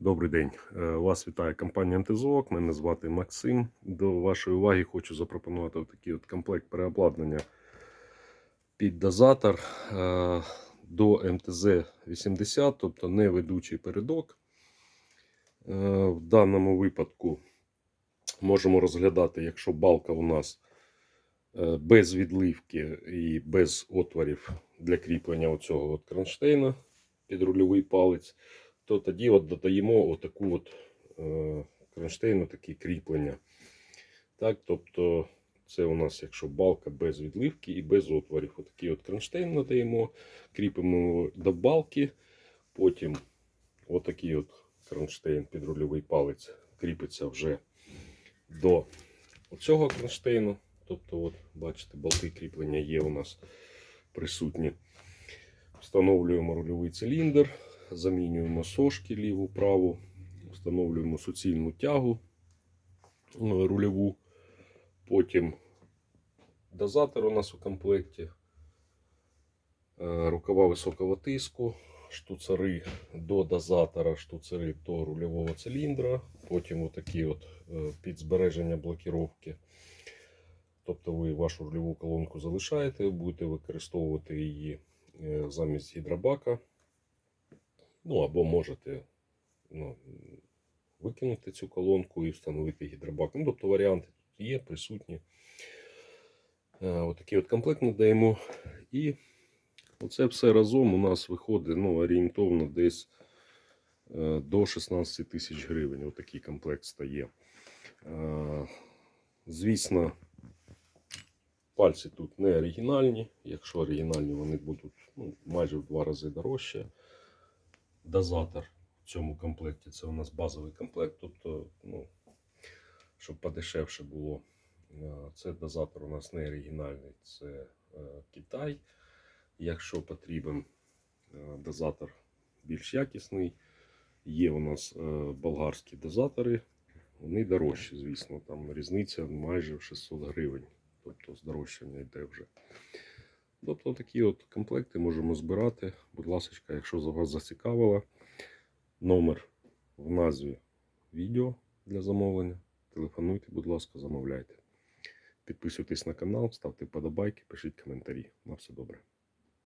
Добрий день. Е, Вас вітає компанія МТЗОК. Мене звати Максим. До вашої уваги хочу запропонувати такий от комплект переобладнання під дозатор е, до МТЗ-80, тобто не ведучий передок. Е, В даному випадку можемо розглядати, якщо балка у нас без відливки і без отворів для кріплення оцього от кронштейна під рульовий палець то тоді от додаємо отаку от е, кронштейну такі кріплення. Так, тобто це у нас, якщо балка без відливки і без отворів. Отакий от кронштейн надаємо, кріпимо до балки, потім отакий от кронштейн під рульовий палець кріпиться вже до цього кронштейну. Тобто, от, бачите, болти кріплення є у нас присутні. Встановлюємо рульовий циліндр замінюємо сошки ліву праву, встановлюємо суцільну тягу е, рульову. Потім дозатор у нас у комплекті, е, рукава високого тиску, штуцери до дозатора, штуцери до рульового циліндра, потім отакі от е, під збереження блокіровки. Тобто ви вашу рульову колонку залишаєте, будете використовувати її замість гідробака. Ну, або можете ну, викинути цю колонку і встановити гідробак. Ну, тобто варіанти тут є, присутні. Е, Отакий от комплект надаємо. І оце все разом у нас виходить ну, орієнтовно десь е, до 16 тисяч гривень. Отакий комплект стає. Е, Звісно, пальці тут не оригінальні. Якщо оригінальні, вони будуть ну, майже в два рази дорожче дозатор в цьому комплекті. Це у нас базовий комплект, тобто, ну, щоб подешевше було. Е, Це дозатор у нас не оригінальний, це е, Китай. Якщо потрібен е, дозатор більш якісний, є у нас болгарські дозатори. Вони дорожчі, звісно, там різниця майже в 600 гривень. Тобто здорожчання йде вже. Тобто такі от комплекти можемо збирати. Будь ласка, якщо за вас зацікавило, номер в назві відео для замовлення. Телефонуйте, будь ласка, замовляйте. Підписуйтесь на канал, ставте вподобайки, пишіть коментарі. На все добре.